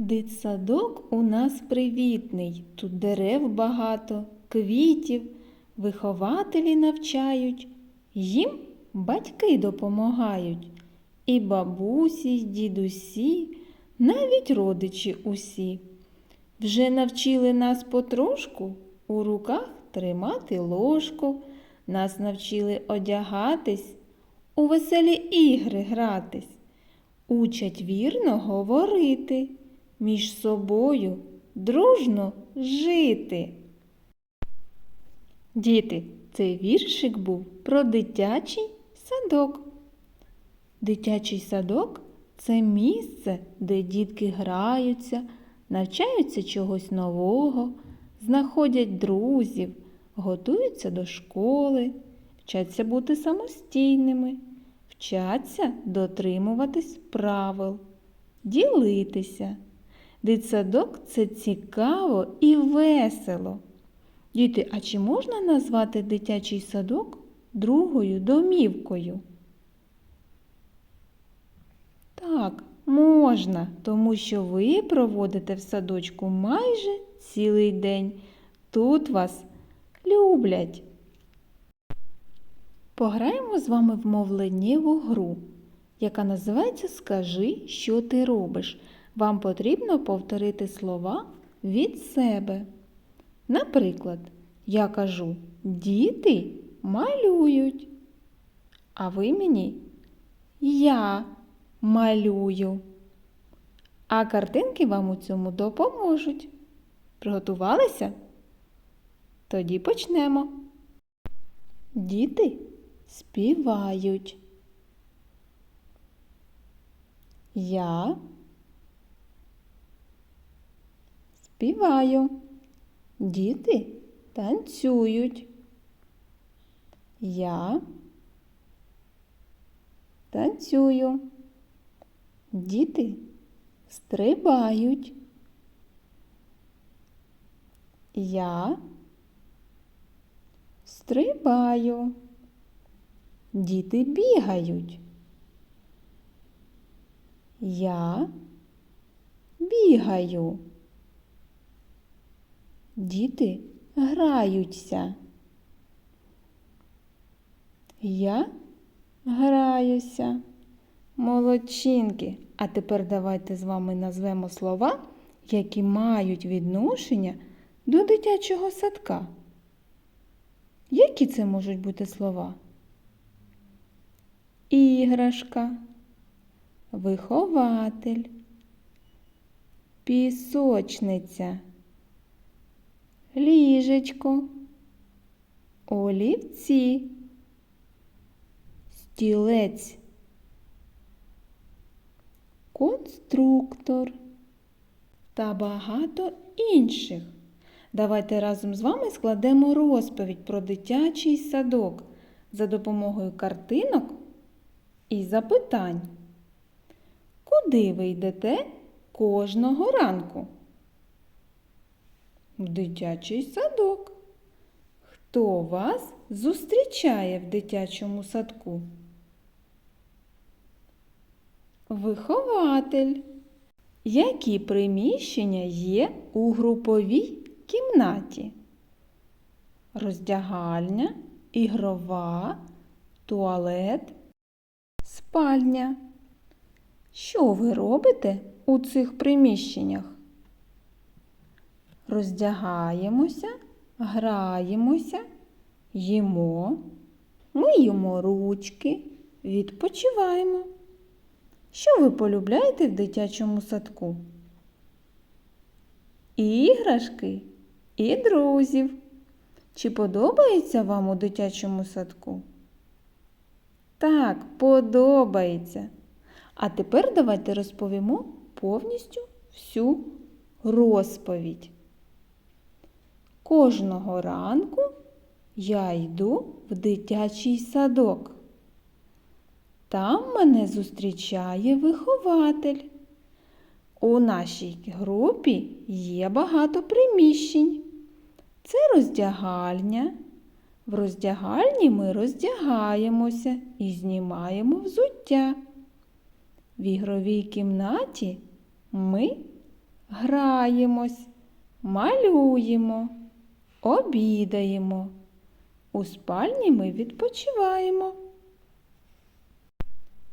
Дитсадок у нас привітний, тут дерев багато, квітів, вихователі навчають, їм батьки допомагають, і бабусі, й дідусі, навіть родичі усі. Вже навчили нас потрошку у руках тримати ложку, нас навчили одягатись, у веселі ігри гратись, учать вірно говорити, між собою дружно жити. Діти, цей віршик був про дитячий садок. Дитячий садок це місце, де дітки граються, навчаються чогось нового, знаходять друзів, готуються до школи, вчаться бути самостійними, вчаться дотримуватись правил, ділитися. Дитсадок це цікаво і весело. Діти, а чи можна назвати дитячий садок другою домівкою? Так, можна, тому що ви проводите в садочку майже цілий день. Тут вас люблять. Пограємо з вами в мовленнєву гру, яка називається Скажи, що ти робиш. Вам потрібно повторити слова від себе. Наприклад, я кажу Діти малюють. А ви мені Я малюю. А картинки вам у цьому допоможуть. Приготувалися? Тоді почнемо. Діти співають. Я співаю. Діти танцюють. Я танцюю. Діти стрибають. Я стрибаю. Діти бігають. Я бігаю. Діти граються. Я граюся. Молодчинки. А тепер давайте з вами назвемо слова, які мають відношення до дитячого садка. Які це можуть бути слова? Іграшка, вихователь, пісочниця, ліжечко, олівці, стілець, конструктор та багато інших. Давайте разом з вами складемо розповідь про дитячий садок за допомогою картинок і запитань. Куди ви йдете кожного ранку? В дитячий садок. Хто вас зустрічає в дитячому садку? Вихователь. Які приміщення є у груповій кімнаті? Роздягальня, ігрова, туалет, спальня. Що ви робите у цих приміщеннях? Роздягаємося, граємося, їмо, миємо ручки, відпочиваємо. Що ви полюбляєте в дитячому садку? Іграшки і друзів. Чи подобається вам у дитячому садку? Так, подобається. А тепер давайте розповімо повністю всю розповідь. Кожного ранку я йду в дитячий садок. Там мене зустрічає вихователь. У нашій групі є багато приміщень. Це роздягальня. В роздягальні ми роздягаємося і знімаємо взуття. В ігровій кімнаті ми граємось, малюємо, обідаємо. У спальні ми відпочиваємо.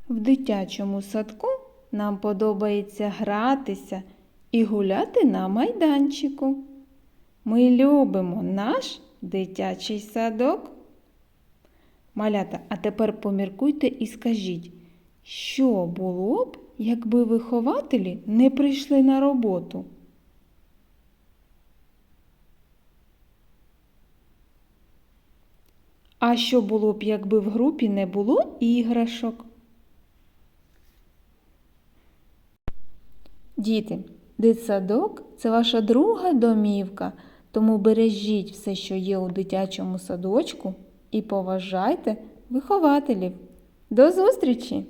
В дитячому садку нам подобається гратися і гуляти на майданчику. Ми любимо наш дитячий садок. Малята, а тепер поміркуйте і скажіть, що було б, якби вихователі не прийшли на роботу? А що було б, якби в групі не було іграшок? Діти, дитсадок це ваша друга домівка, тому бережіть все, що є у дитячому садочку, і поважайте вихователів. До зустрічі!